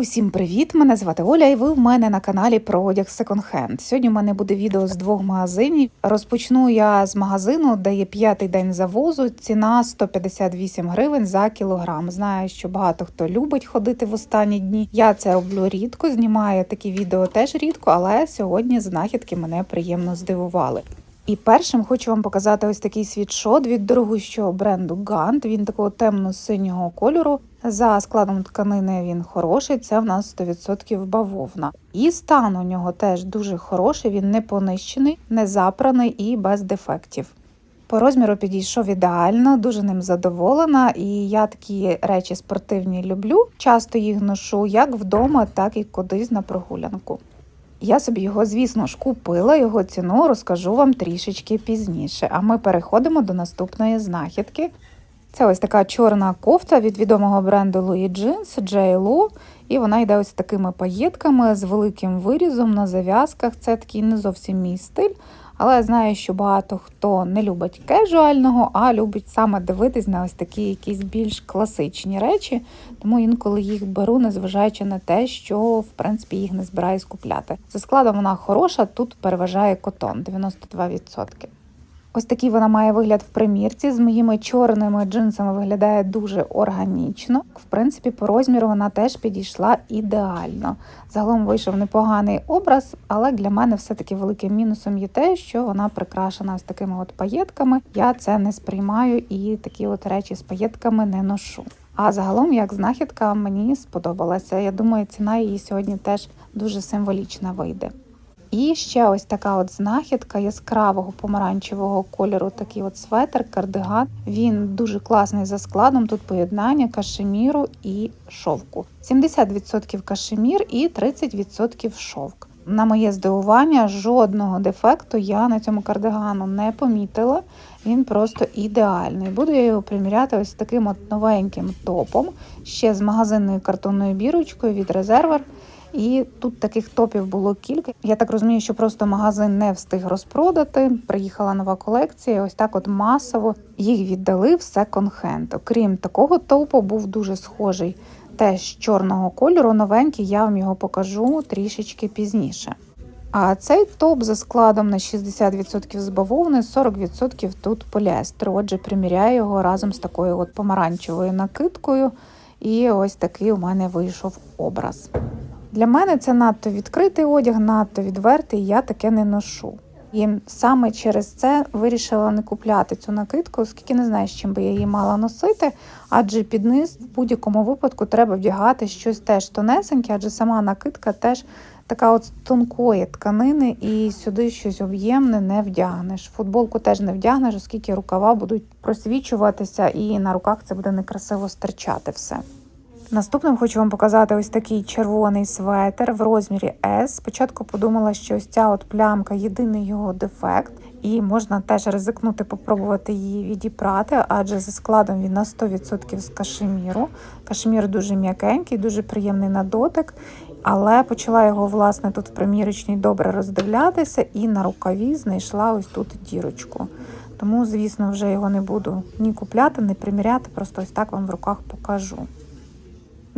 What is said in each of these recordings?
Усім привіт! Мене звати Оля, і ви в мене на каналі про одяг Hand. Сьогодні в мене буде відео з двох магазинів. Розпочну я з магазину, де є п'ятий день завозу. Ціна 158 гривень за кілограм. Знаю, що багато хто любить ходити в останні дні. Я це роблю рідко, знімаю такі відео теж рідко, але сьогодні знахідки мене приємно здивували. І першим хочу вам показати ось такий світшот від дорогущого бренду Gant. Він такого темно-синього кольору. За складом тканини він хороший, це в нас 100% бавовна. І стан у нього теж дуже хороший, він не понищений, не запраний і без дефектів. По розміру підійшов ідеально, дуже ним задоволена, і я такі речі спортивні люблю. Часто їх ношу як вдома, так і кудись на прогулянку. Я собі його, звісно ж, купила, його ціну розкажу вам трішечки пізніше. А ми переходимо до наступної знахідки. Це ось така чорна кофта від відомого бренду Louis Jeans J.Lo. І вона йде ось такими паєтками з великим вирізом на зав'язках. Це такий не зовсім мій стиль. Але я знаю, що багато хто не любить кежуального, а любить саме дивитись на ось такі якісь більш класичні речі. Тому інколи їх беру, незважаючи на те, що в принципі їх не збираюсь купляти. За складом вона хороша, тут переважає котон 92%. Ось такий вона має вигляд в примірці. З моїми чорними джинсами виглядає дуже органічно. В принципі, по розміру вона теж підійшла ідеально. Загалом вийшов непоганий образ, але для мене все-таки великим мінусом є те, що вона прикрашена ось такими от паєтками. Я це не сприймаю і такі от речі з паєтками не ношу. А загалом, як знахідка, мені сподобалася. Я думаю, ціна її сьогодні теж дуже символічна вийде. І ще ось така от знахідка яскравого помаранчевого кольору, такий от светр, кардиган. Він дуже класний за складом. Тут поєднання кашеміру і шовку. 70% кашемір і 30% шовк. На моє здивування, жодного дефекту я на цьому кардигану не помітила. Він просто ідеальний. Буду я його приміряти ось таким от новеньким топом, ще з магазинною картонною бірочкою від резервер. І тут таких топів було кілька. Я так розумію, що просто магазин не встиг розпродати. Приїхала нова колекція. Ось так, от масово їх віддали в секонд-хенд. Окрім такого топу, був дуже схожий. Теж чорного кольору, новенький, я вам його покажу трішечки пізніше. А цей топ за складом на 60% з бавовни, 40% тут поліестер. Отже, приміряю його разом з такою от помаранчевою накидкою. І ось такий у мене вийшов образ. Для мене це надто відкритий одяг, надто відвертий, я таке не ношу. І саме через це вирішила не купляти цю накидку, оскільки не знаю, з чим би я її мала носити, адже під низ в будь-якому випадку треба вдягати щось теж тонесеньке, адже сама накидка теж така от тонкої тканини, і сюди щось об'ємне не вдягнеш. Футболку теж не вдягнеш, оскільки рукава будуть просвічуватися, і на руках це буде некрасиво стирчати все. Наступним хочу вам показати ось такий червоний светр в розмірі S. Спочатку подумала, що ось ця от плямка єдиний його дефект, і можна теж ризикнути попробувати її відіпрати, адже за складом він на 100% з кашеміру. Кашемір дуже м'якенький, дуже приємний на дотик. Але почала його, власне, тут в примірочній добре роздивлятися, і на рукаві знайшла ось тут дірочку. Тому, звісно, вже його не буду ні купляти, ні приміряти, просто ось так вам в руках покажу.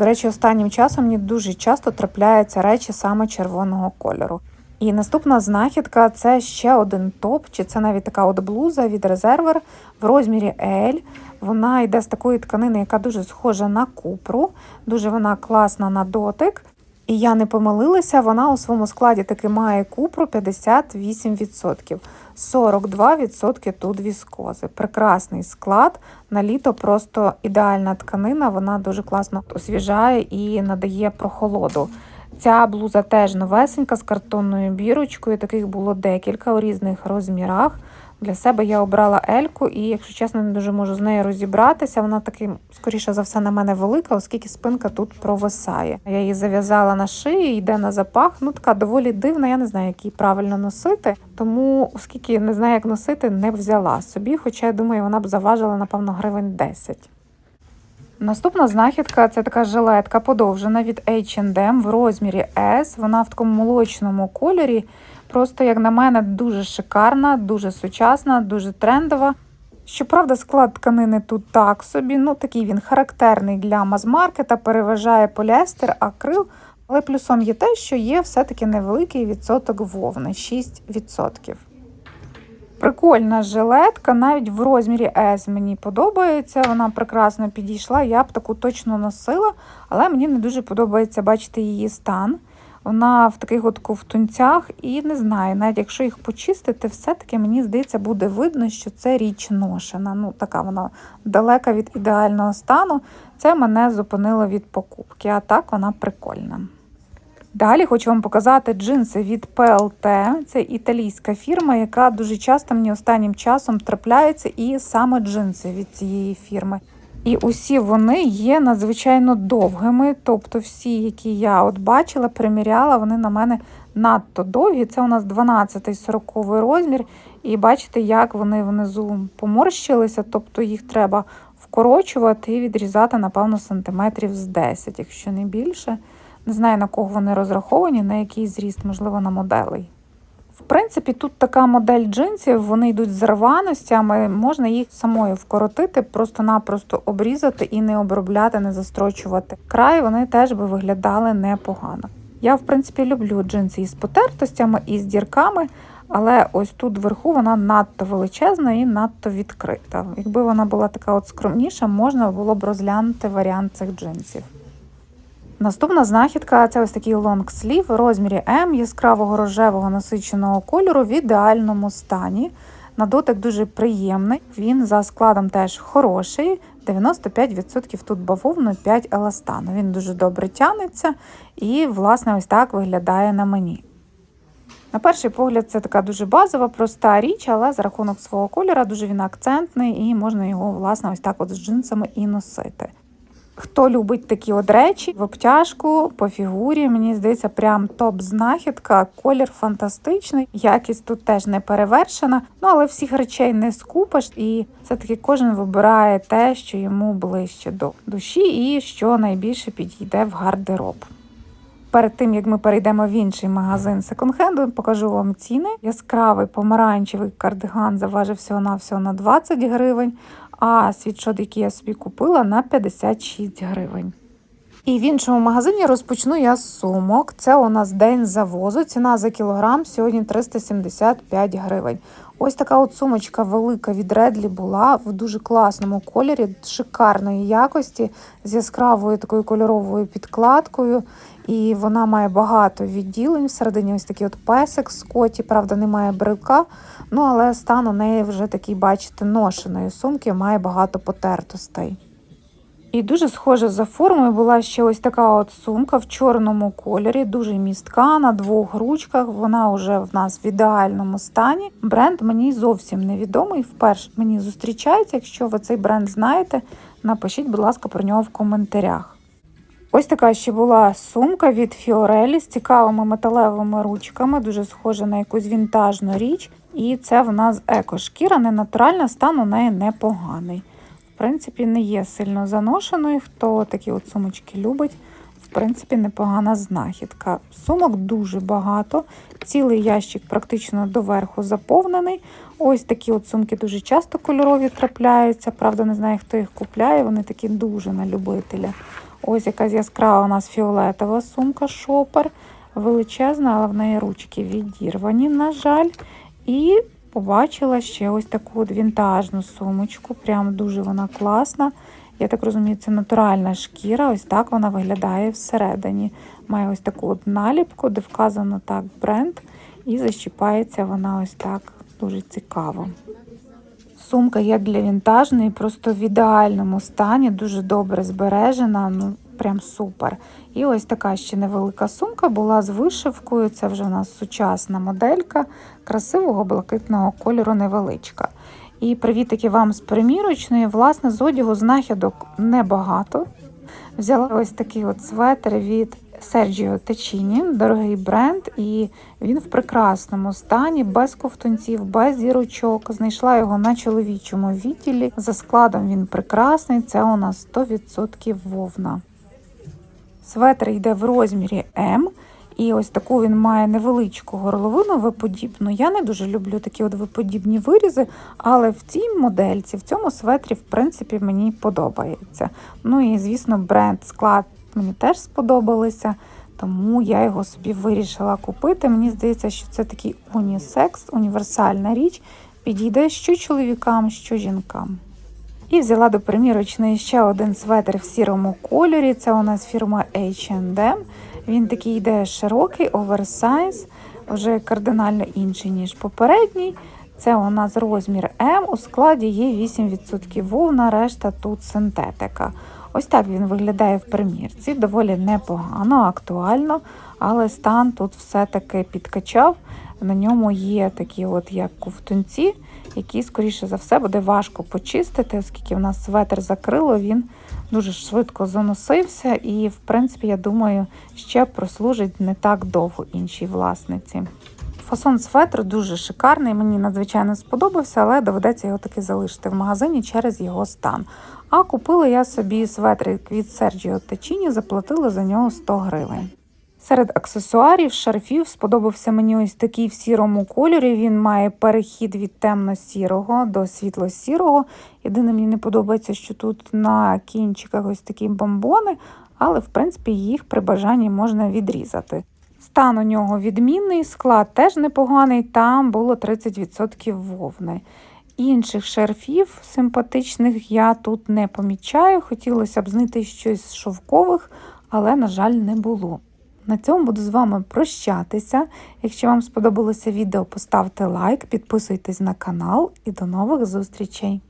До речі, останнім часом мені дуже часто трапляються речі саме червоного кольору. І наступна знахідка це ще один топ, чи це навіть така от блуза від резервер в розмірі L. Вона йде з такої тканини, яка дуже схожа на купру, дуже вона класна на дотик. І я не помилилася, вона у своєму складі таки має купру 58%. 42% тут віскози. Прекрасний склад. На літо просто ідеальна тканина, вона дуже класно освіжає і надає прохолоду. Ця блуза теж новесенька з картонною бірочкою. Таких було декілька у різних розмірах. Для себе я обрала Ельку, і, якщо чесно, не дуже можу з нею розібратися. Вона таки, скоріше за все, на мене велика, оскільки спинка тут провисає. Я її зав'язала на шиї, йде на запах. Ну, така доволі дивна, я не знаю, як її правильно носити. Тому, оскільки не знаю, як носити, не взяла собі. Хоча я думаю, вона б заважила, напевно, гривень 10. Наступна знахідка це така жилетка подовжена від H&M в розмірі S. Вона в такому молочному кольорі. Просто, як на мене, дуже шикарна, дуже сучасна, дуже трендова. Щоправда, склад тканини тут так собі, ну такий він характерний для мазмаркета, переважає поліестер, акрил. Але плюсом є те, що є все-таки невеликий відсоток вовни 6%. Прикольна жилетка, навіть в розмірі S мені подобається. Вона прекрасно підійшла. Я б таку точно носила, але мені не дуже подобається бачити її стан. Вона в таких от ковтунцях, і не знаю, навіть якщо їх почистити, все-таки мені здається, буде видно, що це річ ношена. Ну, така вона далека від ідеального стану. Це мене зупинило від покупки, а так вона прикольна. Далі хочу вам показати джинси від PLT. Це італійська фірма, яка дуже часто мені останнім часом трапляється, і саме джинси від цієї фірми. І усі вони є надзвичайно довгими. Тобто, всі, які я от бачила, приміряла, вони на мене надто довгі. Це у нас 12-40 розмір. І бачите, як вони внизу поморщилися, тобто їх треба вкорочувати і відрізати, напевно, сантиметрів з 10, якщо не більше. Не знаю, на кого вони розраховані, на який зріст, можливо, на моделей. В принципі, тут така модель джинсів, вони йдуть з рваностями, можна їх самою вкоротити, просто-напросто обрізати і не обробляти, не застрочувати. Край вони теж би виглядали непогано. Я, в принципі, люблю джинси із потертостями, і з дірками, але ось тут вверху вона надто величезна і надто відкрита. Якби вона була така от скромніша, можна було б розглянути варіант цих джинсів. Наступна знахідка це ось такий лонгслів в розмірі М яскравого рожевого насиченого кольору в ідеальному стані. На дотик дуже приємний. Він за складом теж хороший. 95% тут бавовну, 5 еластану. Він дуже добре тянеться і, власне, ось так виглядає на мені. На перший погляд, це така дуже базова, проста річ, але за рахунок свого кольора дуже він акцентний і можна його, власне, ось так от з джинсами і носити. Хто любить такі от речі в обтяжку по фігурі, мені здається, прям топ-знахідка. Колір фантастичний, якість тут теж не перевершена. Ну але всіх речей не скупиш, і все-таки кожен вибирає те, що йому ближче до душі, і що найбільше підійде в гардероб. Перед тим як ми перейдемо в інший магазин секонд-хенду, покажу вам ціни. Яскравий помаранчевий кардиган заважив всього на всього на 20 гривень, а світшот, який я собі купила, на 56 гривень. І в іншому магазині розпочну я з сумок. Це у нас день завозу. Ціна за кілограм сьогодні 375 гривень. Ось така от сумочка велика від Редлі була в дуже класному кольорі, шикарної якості, з яскравою такою кольоровою підкладкою. І вона має багато відділень. Всередині ось такий от песик з коті, правда, немає брелка. Ну, але стан у неї вже такий, бачите, ношеної сумки, має багато потертостей. І дуже схожа за формою була ще ось така от сумка в чорному кольорі, дуже містка на двох ручках. Вона вже в нас в ідеальному стані. Бренд мені зовсім невідомий. Вперше мені зустрічається. Якщо ви цей бренд знаєте, напишіть, будь ласка, про нього в коментарях. Ось така ще була сумка від Фіорелі з цікавими металевими ручками, дуже схожа на якусь вінтажну річ. І це в нас екошкіра, не натуральна, стан у неї непоганий. В принципі, не є сильно заношеною. Хто такі от сумочки любить, в принципі, непогана знахідка. Сумок дуже багато, цілий ящик практично доверху заповнений. Ось такі от сумки дуже часто кольорові трапляються. Правда, не знаю, хто їх купляє, вони такі дуже на любителя. Ось якась яскрава у нас фіолетова сумка шопер. Величезна, але в неї ручки відірвані, на жаль. І побачила ще ось таку от вінтажну сумочку. Прям дуже вона класна. Я так розумію, це натуральна шкіра. Ось так вона виглядає всередині. Має ось таку от наліпку, де вказано так бренд, і защіпається вона ось так дуже цікаво. Сумка як для вінтажної, просто в ідеальному стані, дуже добре збережена, ну прям супер. І ось така ще невелика сумка була з вишивкою. Це вже у нас сучасна моделька красивого блакитного кольору невеличка. І привітики вам з примірочної. Власне, з одягу знахідок небагато. Взяла ось такий от светр від Sergio Tacchini, дорогий бренд, і він в прекрасному стані, без ковтунців, без зірочок. Знайшла його на чоловічому відділі. За складом він прекрасний. Це у нас 100% вовна. Светр йде в розмірі М. І ось таку він має невеличку горловину виподібну. Я не дуже люблю такі от виподібні вирізи, але в цій модельці, в цьому светрі, в принципі, мені подобається. Ну і, звісно, бренд склад мені теж сподобалися, тому я його собі вирішила купити. Мені здається, що це такий унісекс, універсальна річ, підійде що чоловікам, що жінкам. І взяла до примірочної ще один светр в сірому кольорі. Це у нас фірма H&M. Він такий йде широкий, оверсайз, вже кардинально інший, ніж попередній. Це у нас розмір М. У складі є 8% вовна, решта тут синтетика. Ось так він виглядає в примірці. Доволі непогано, актуально, але стан тут все-таки підкачав. На ньому є такі, от як ковтунці, які, скоріше за все, буде важко почистити, оскільки в нас светр закрило, він дуже швидко заносився, і, в принципі, я думаю, ще прослужить не так довго іншій власниці. Фасон светру дуже шикарний, мені надзвичайно сподобався, але доведеться його таки залишити в магазині через його стан. А купила я собі светрик від Sergio Tacchini, заплатила за нього 100 гривень. Серед аксесуарів, шарфів сподобався мені ось такий в сірому кольорі. Він має перехід від темно-сірого до світло-сірого. Єдине, мені не подобається, що тут на кінчиках ось такі бомбони, але в принципі їх при бажанні можна відрізати. Стан у нього відмінний, склад теж непоганий, там було 30% вовни. Інших шарфів симпатичних я тут не помічаю. Хотілося б знайти щось з шовкових, але, на жаль, не було. На цьому буду з вами прощатися. Якщо вам сподобалося відео, поставте лайк, підписуйтесь на канал і до нових зустрічей!